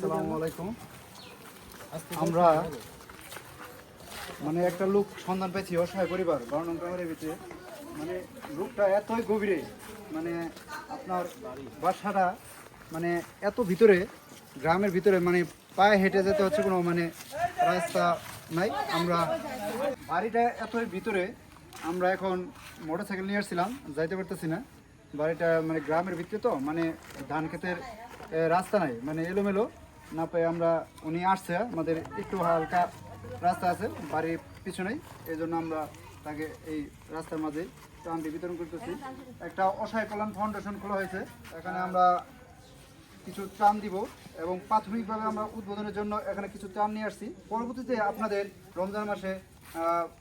আসসালামু আলাইকুম। আমরা মানে একটা লোক সন্ধান পেয়েছি অসহায় পরিবার বর্ণন গ্রামের ভিতরে। মানে লোকটা এতই গভীরে মানে আপনার বাসাটা মানে এত ভিতরে গ্রামের ভিতরে মানে পায়ে হেঁটে যেতে হচ্ছে কোনো মানে রাস্তা নাই। আমরা বাড়িটা এতই ভিতরে আমরা এখন মোটর সাইকেল নিয়ে আসছিলাম যাইতে পারতেছি না। বাড়িটা মানে গ্রামের ভিতরে তো মানে ধান ক্ষেতের রাস্তা নাই মানে এলোমেলো। না পেয়ে আমরা উনি আসছে। আমাদের একটু হালকা রাস্তা আছে, বাড়ির পিছনেই। এই জন্য আমরা তাকে এই রাস্তার মাঝে ত্রাণটি বিতরণ করতেছি। একটা অসহায় কল্যাণ ফাউন্ডেশন খোলা হয়েছে। এখানে আমরা কিছু ত্রাণ দিব এবং প্রাথমিকভাবে আমরা উদ্বোধনের জন্য এখানে কিছু ত্রাণ নিয়ে আসছি। পরবর্তীতে আপনাদের রমজান মাসে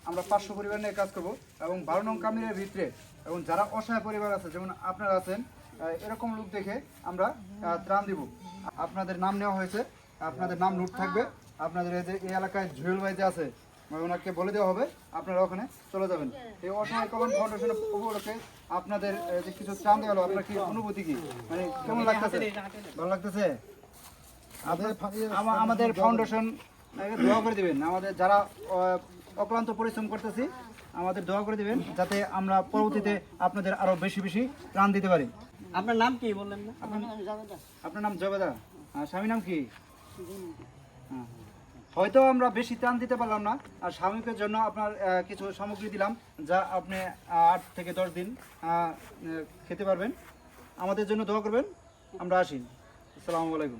আমরা পাঁচশো পরিবার নিয়ে কাজ করব এবং বারো নং কামিরের ভিতরে এবং যারা অসহায় পরিবার আছে, যেমন আপনারা আছেন এরকম লোক দেখে আমরা ত্রাণ দিব। আপনাদের নাম নেওয়া হয়েছে, আপনাদের নাম নোট থাকবে। আপনাদের এই যে এই এলাকায় জুয়েল ভাই যে আছে মানে ওনাকে বলে দেওয়া হবে, আপনারা ওখানে চলে যাবেন। এই অসহায় কল্যাণ ফাউন্ডেশনের উপলক্ষে আপনাদের যে কিছু ত্রাণ দেওয়া হলো, আপনার কি অনুভূতি কি? মানে কেমন লাগতেছে? ভালো লাগতেছে? আমাদের ফাউন্ডেশন দোয়া করে দিবেন। আমাদের যারা অক্লান্ত পরিশ্রম করতেছি আমাদের দোয়া করে দিবেন যাতে আমরা পরবর্তীতে আপনাদের আরও বেশি বেশি ত্রাণ দিতে পারি। আপনার নাম কি বললেন না? আপনার নাম জবেদা। আর স্বামী নাম কি? হ্যাঁ। হয়তো আমরা বেশি ত্রাণ দিতে পারলাম না। আর স্বামীকের জন্য আপনার কিছু সামগ্রী দিলাম যা আপনি আট থেকে দশ দিন খেতে পারবেন। আমাদের জন্য দোয়া করবেন। আমরা আসি। আসসালামু আলাইকুম।